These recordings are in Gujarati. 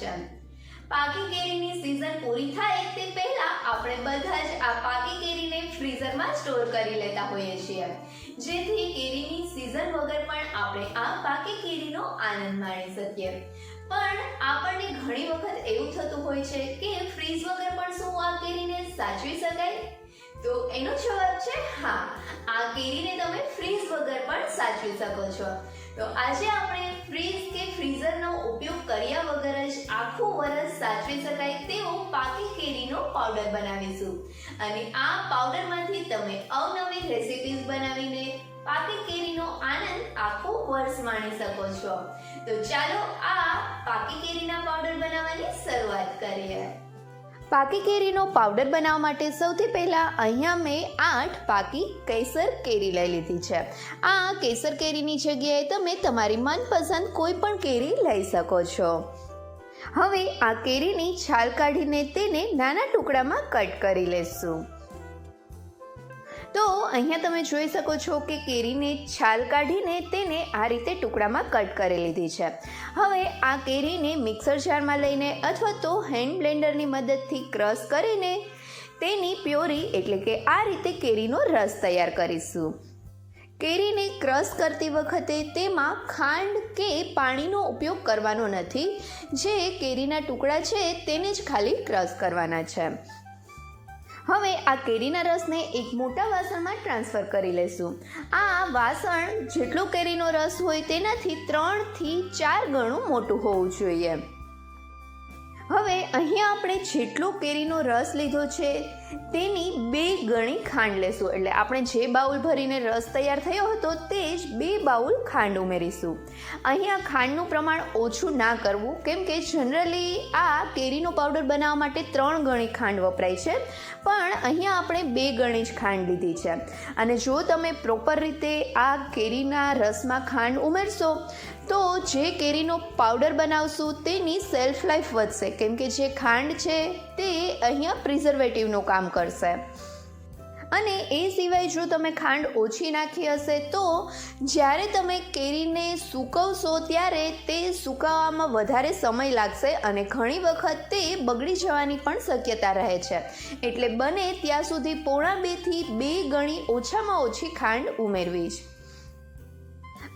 છે પાકી કેરીની સીઝન પૂરી થાય તે પહેલા આપણે બધા જ આ પાકી કેરીને ફ્રીઝરમાં સ્ટોર કરી લેતા હોઈએ છીએ. જેથી કેરીની સીઝન વગર પણ આપણે આ પાકી કેરીનો આનંદ માણી શકીએ. પણ આપણને ઘણી વખત એવું થતું હોય છે કે ફ્રીઝ વગર પણ શું આ કેરીને સાચવી શકાય? તો એનો જવાબ છે હા. આ કેરીને તમે ફ્રીઝ વગર પણ સાચવી શકો છો. તો આજે આપણે ફ્રીજ કે ફ્રીઝરનો ઉપયોગ કર્યા વગર જ આખું વરસ સાચવી શકાય તેવો પાકી કેરીનો પાવડર બનાવીશું. અને આ પાવડરમાંથી તમે અવનવી રેસિપીઝ બનાવીને પાકી કેરીનો આનંદ આખું વર્ષ માણી શકો છો. તો ચાલો આ પાકી કેરીના પાવડર બનાવવાની શરૂઆત કરીએ. પાકી કેરીનો પાવડર બનાવવા માટે સૌથી પહેલાં અહીંયા મેં આઠ પાકી કેસર કેરી લઈ લીધી છે. આ કેસર કેરીની જગ્યાએ તમે તમારી મનપસંદ કોઈ પણ કેરી લઈ શકો છો. હવે આ કેરીની છાલ કાઢીને તેને નાના ટુકડામાં કટ કરી લેશું. તો અહીંયા તમે જોઈ શકો છો કે કેરીને છાલ કાઢીને તેને આ રીતે ટુકડામાં કટ કરી લીધી છે. હવે આ કેરીને મિક્સર જારમાં લઈને અથવા તો હેન્ડ બ્લેન્ડરની મદદથી ક્રશ કરીને તેની પ્યોરી એટલે કે આ રીતે કેરીનો રસ તૈયાર કરીશું. કેરીને ક્રશ કરતી વખતે તેમાં ખાંડ કે પાણીનો ઉપયોગ કરવાનો નથી. જે કેરીના ટુકડા છે તેને જ ખાલી ક્રશ કરવાના છે. હવે આ કેરીના રસને એક મોટા વાસણમાં ટ્રાન્સફર કરી લેશું. આ વાસણ જેટલો કેરીનો રસ હોય તેનાથી ત્રણથી ચાર ગણું મોટું હોવું જોઈએ. હવે અહીંયા આપણે જેટલો કેરીનો રસ લીધો છે તેની બે ગણી ખાંડ લેશું. એટલે આપણે જે બાઉલ ભરીને રસ તૈયાર થયો હતો તે જ બે બાઉલ ખાંડ ઉમેરીશું. અહીંયા ખાંડનું પ્રમાણ ઓછું ના કરવું, કેમ કે જનરલી આ કેરીનો પાવડર બનાવવા માટે ત્રણ ગણી ખાંડ વપરાય છે, પણ અહીંયા આપણે બે ગણી જ ખાંડ લીધી છે. અને જો તમે પ્રોપર રીતે આ કેરીના રસમાં ખાંડ ઉમેરશો, તો જે કેરીનો પાવડર બનાવશું તેની સેલ્ફ લાઈફ વધશે. કેમ કે જે ખાંડ છે તે અહીંયા પ્રિઝર્વેટિવનું કામ કરશે. અને એ સિવાય જો તમે ખાંડ ઓછી નાખી હશે તો જ્યારે તમે કેરીને સૂકવશો ત્યારે તે સૂકાવવામાં વધારે સમય લાગશે અને ઘણી વખત તે બગડી જવાની પણ શક્યતા રહે છે. એટલે બને ત્યાં સુધી પોણા બેથી બે ગણી ઓછામાં ઓછી ખાંડ ઉમેરવી જ.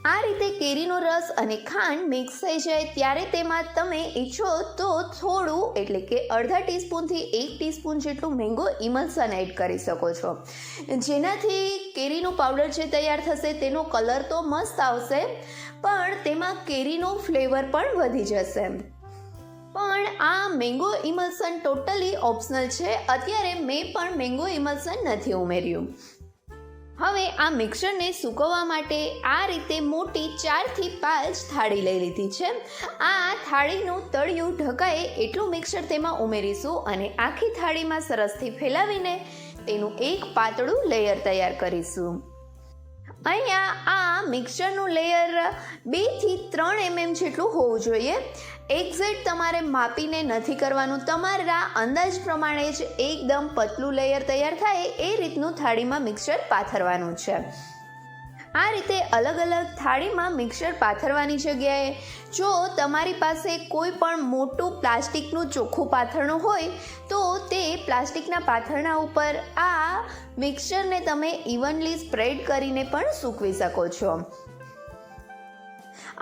આ રીતે કેરીનો રસ અને ખાંડ મિક્સ થઈ જાય ત્યારે તેમાં તમે ઈચ્છો તો થોડું, એટલે કે અડધા ટીસ્પૂનથી એક ટીસ્પૂન જેટલું મેંગો ઇમલ્સન એડ કરી શકો છો. જેનાથી કેરીનો પાવડર જે તૈયાર થશે તેનો કલર તો મસ્ત આવશે, પણ તેમાં કેરીનો ફ્લેવર પણ વધી જશે. પણ આ મેંગો ઇમલ્સન ટોટલી ઓપ્શનલ છે. અત્યારે મેં પણ મેંગો ઇમલ્સન નથી ઉમેર્યું. હવે આ મિક્સરને સૂકવવા માટે આ રીતે મોટી ચારથી પાંચ થાળી લઈ લીધી છે. આ થાળીનું તળિયું ઢકાય એટલું મિક્સર તેમાં ઉમેરીશું અને આખી થાળીમાં સરસથી ફેલાવીને તેનું એક પાતળું લેયર તૈયાર કરીશું. અહીંયા આ મિક્સરનું લેયર બેથી ત્રણ એમએમ જેટલું હોવું જોઈએ. એક્ઝેક્ટ તમારે માપીને નથી કરવાનું. તમારા અંદાજ પ્રમાણે જ એકદમ પતલું લેયર તૈયાર થાય એ રીતનું થાળીમાં મિક્સર પાથરવાનું છે. આ રીતે અલગ અલગ થાળીમાં મિક્સર પાથરવાની જગ્યાએ જો તમારી પાસે કોઈ પણ મોટું પ્લાસ્ટિકનું ચોખ્ખું પાથરણું હોય, તો તે પ્લાસ્ટિકના પાથરણા ઉપર આ મિક્સરને તમે ઇવનલી સ્પ્રેડ કરીને પણ સૂકવી શકો છો.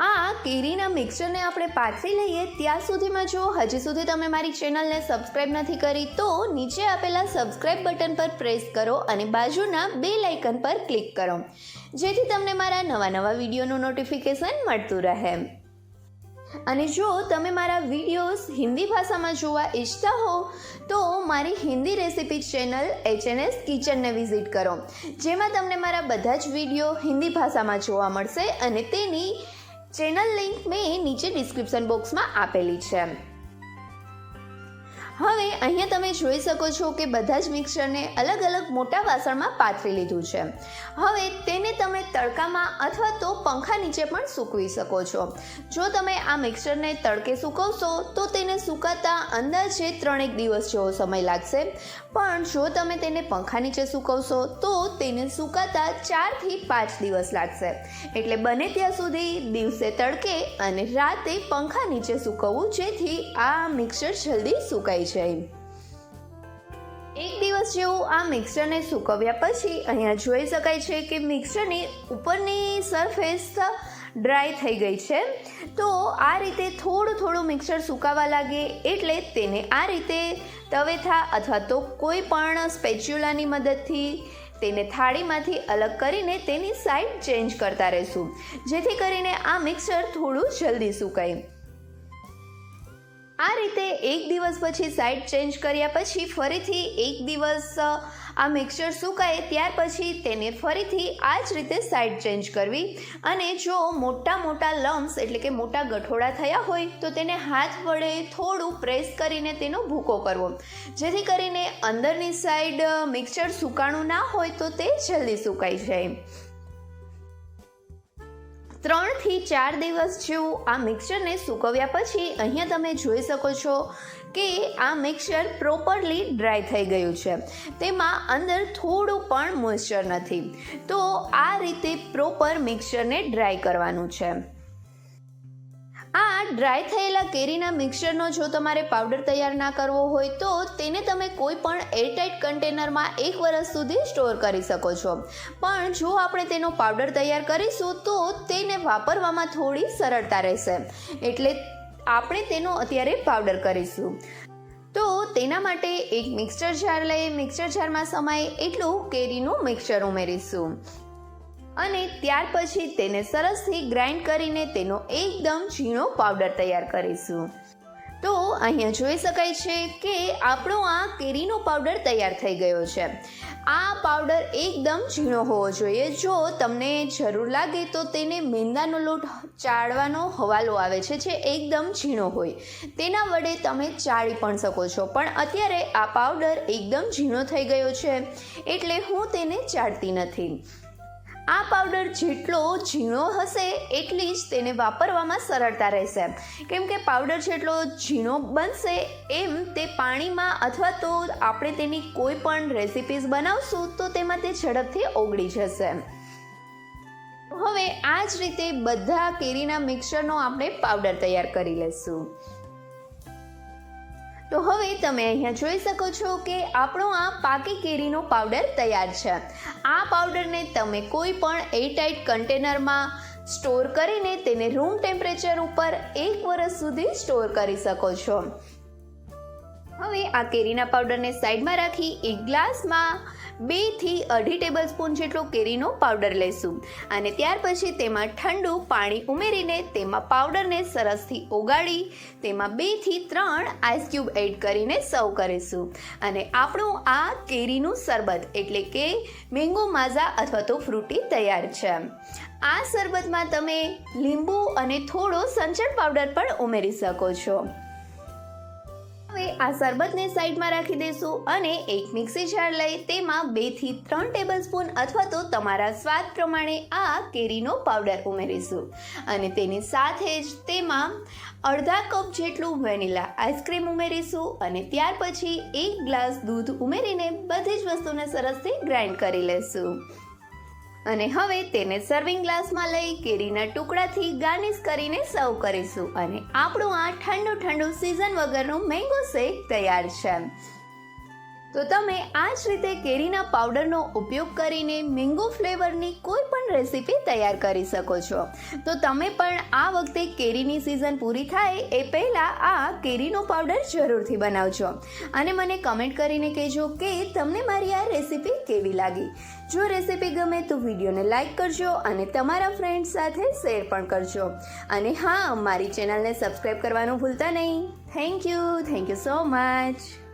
આ કેરીના મિક્સરને આપણે પાથરી લઈએ ત્યાં સુધીમાં જો હજી સુધી તમે મારી ચેનલને સબસ્ક્રાઈબ નથી કરી તો નીચે આપેલા સબસ્ક્રાઈબ બટન પર પ્રેસ કરો અને બાજુના બે લાઇકન પર ક્લિક કરો. જેથી તમને મારા નવા નવા વિડીયોનું નોટિફિકેશન મળતું રહે. અને જો તમે મારા વિડીયોઝ હિન્દી ભાષામાં જોવા ઈચ્છતા હો, તો મારી હિન્દી રેસિપી ચેનલ એચએનએસ કિચનને વિઝિટ કરો. જેમાં તમને મારા બધા જ વીડિયો હિન્દી ભાષામાં જોવા મળશે અને તેની ચેનલ લિંક મેં નીચે ડિસ્ક્રિપ્શન બોક્સમાં આપેલી છે. હવે અહીંયા તમે જોઈ શકો છો કે બધા જ મિક્સરને અલગ અલગ મોટા વાસણમાં પાથરી લીધું છે. હવે તેને તમે તડકામાં અથવા તો પંખા નીચે પણ સૂકવી શકો છો. જો તમે આ મિક્સરને તડકે સૂકવશો, તો તેને સુકાતા અંદાજે ત્રણેક દિવસ જેવો સમય લાગશે. પણ જો તમે તેને પંખા નીચે સૂકવશો, તો તેને સુકાતા ચારથી પાંચ દિવસ લાગશે. એટલે બને ત્યાં સુધી દિવસે તડકે અને રાતે પંખા નીચે સૂકવવું, જેથી આ મિક્સર જલ્દી સુકાઈ જાય એક દિવસ જેવું આ મિક્સરને સૂકવ્યા પછી અહીંયા જોઈ શકાય છે કે મિક્સરની ઉપરની સરફેસ ડ્રાય થઈ ગઈ છે. તો આ રીતે થોડું થોડું મિક્સર સુકાવા લાગે એટલે તેને આ રીતે તવેથા અથવા તો કોઈ પણ સ્પેચ્યુલાની મદદથી તેને થાળીમાંથી અલગ કરીને તેની સાઈડ ચેન્જ કરતા રહેશું. જેથી કરીને આ મિક્સર થોડું જલ્દી સુકાય. આ રીતે એક દિવસ પછી સાઈડ ચેન્જ કર્યા પછી ફરીથી એક દિવસ આ મિક્સર સુકાય ત્યાર પછી તેને ફરીથી આ જ રીતે સાઈડ ચેન્જ કરવી. અને જો મોટા મોટા લમ્સ એટલે કે મોટા ગઠોડા થયા હોય તો તેને હાથ વડે થોડું પ્રેસ કરીને તેનો ભૂકો કરવો. જેથી કરીને અંદરની સાઈડ મિક્સર સુકાણું ના હોય તો તે જલ્દી સુકાઈ જાય. ત્રણથી ચાર દિવસ જેવું આ મિક્સરને સૂકવ્યા પછી અહીંયા તમે જોઈ શકો છો કે આ મિક્સર પ્રોપરલી ડ્રાય થઈ ગયું છે. તેમાં અંદર થોડું પણ મોઇશ્ચર નથી. તો આ રીતે પ્રોપર મિક્સરને ડ્રાય કરવાનું છે. આ ડ્રાય થયેલા કેરીના મિક્સરનો જો તમારે પાવડર તૈયાર ના કરવો હોય તો તેને તમે કોઈ પણ એરટાઇટ કન્ટેનરમાં એક વર્ષ સુધી સ્ટોર કરી શકો છો. પણ જો આપણે તેનો પાવડર તૈયાર કરીશું તો તેને વાપરવામાં થોડી સરળતા રહેશે. એટલે આપણે તેનો અત્યારે પાવડર કરીશું. તો તેના માટે એક મિક્સર જાર લઈ મિક્સર જારમાં સમાય એટલું કેરીનું મિક્સર ઉમેરીશું. અને ત્યાર પછી તેને સરસથી ગ્રાઇન્ડ કરીને તેનો એકદમ ઝીણો પાવડર તૈયાર કરીશું. તો અહીંયા જોઈ શકાય છે કે આપણો આ કેરીનો પાવડર તૈયાર થઈ ગયો છે. આ પાવડર એકદમ ઝીણો હોવો જોઈએ. જો તમને જરૂર લાગે તો તેને મેંદાનો લોટ ચાળવાનો હવાલો આવે છે જે એકદમ ઝીણો હોય. તેના વડે તમે ચાળી પણ શકો છો. પણ અત્યારે આ પાવડર એકદમ ઝીણો થઈ ગયો છે. એટલે હું તેને ચાળતી નથી. આ પાવડર જેટલો ઝીણો હશે, એટલી જ તેને વાપરવામાં સરળતા રહેશે. કેમ કે પાવડર જેટલો ઝીણો બનશે, એમ તે પાણીમાં અથવા તો આપણે તેની કોઈ પણ રેસિપીઝ બનાવશું, તો તેમાં તે ઝડપથી ઓગળી જશે. હવે આ જ રીતે બધા કેરીના મિક્સરનો આપણે પાવડર તૈયાર કરી લઈશું. તો હવે તમે અહીંયા જોઈ શકો છો કે આપણો આ પાકી કેરીનો પાવડર તૈયાર છે. આ પાવડરને તમે કોઈ પણ એરટાઇટ કન્ટેનરમાં સ્ટોર કરીને તેને રૂમ ટેમ્પરેચર ઉપર એક વર્ષ સુધી સ્ટોર કરી શકો છો. હવે આ કેરીના પાવડરને સાઈડમાં રાખી એક ગ્લાસમાં બેથી અઢી ટેબલ સ્પૂન જેટલો કેરીનો પાવડર લઈશું. અને ત્યાર પછી તેમાં ઠંડુ પાણી ઉમેરીને તેમાં પાવડરને સરસથી ઓગાળી તેમાં બેથી ત્રણ આઈસ ક્યુબ એડ કરીને સર્વ કરીશું. અને આપણું આ કેરીનું શરબત એટલે કે મેંગો માઝા અથવા તો ફ્રૂટી તૈયાર છે. આ શરબતમાં તમે લીંબુ અને થોડો સંચળ પાવડર પણ ઉમેરી શકો છો. હવે આ શરબતને સાઈડમાં રાખી દઈશું અને એક મિક્સી જાર લઈ તેમાં બેથી ત્રણ ટેબલ સ્પૂન અથવા તો તમારા સ્વાદ પ્રમાણે આ કેરીનો પાવડર ઉમેરીશું. અને તેની સાથે જ તેમાં અડધા કપ જેટલું વેનીલા આઈસ્ક્રીમ ઉમેરીશું અને ત્યાર પછી એક ગ્લાસ દૂધ ઉમેરીને બધી જ વસ્તુને સરસથી ગ્રાઇન્ડ કરી લેશું. અને હવે તેને સર્વિંગ ગ્લાસમાં લઈ કેરીના ટુકડાથી ગાર્નિશ કરીને સર્વ કરીશું. અને આપણું આ ઠંડુ ઠંડુ સિઝન વગરનું મેંગો શેક તૈયાર છે. તો તમે આ જ રીતે કેરીના પાવડરનો ઉપયોગ કરીને મેંગો ફ્લેવરની કોઈ પણ રેસીપી તૈયાર કરી શકો છો. તો તમે પણ આ વખતે કેરીની સિઝન પૂરી થાય એ પહેલાં આ કેરીનો પાવડર જરૂરથી બનાવજો. અને મને કમેન્ટ કરીને કહેજો કે તમને મારી આ રેસીપી કેવી લાગી? જો રેસીપી ગમે તો વિડીયોને લાઇક કરજો અને તમારા ફ્રેન્ડ્સ સાથે શેર પણ કરજો. અને હા, મારી ચેનલને સબસ્ક્રાઈબ કરવાનું ભૂલતા નહીં. Thank you thank you so much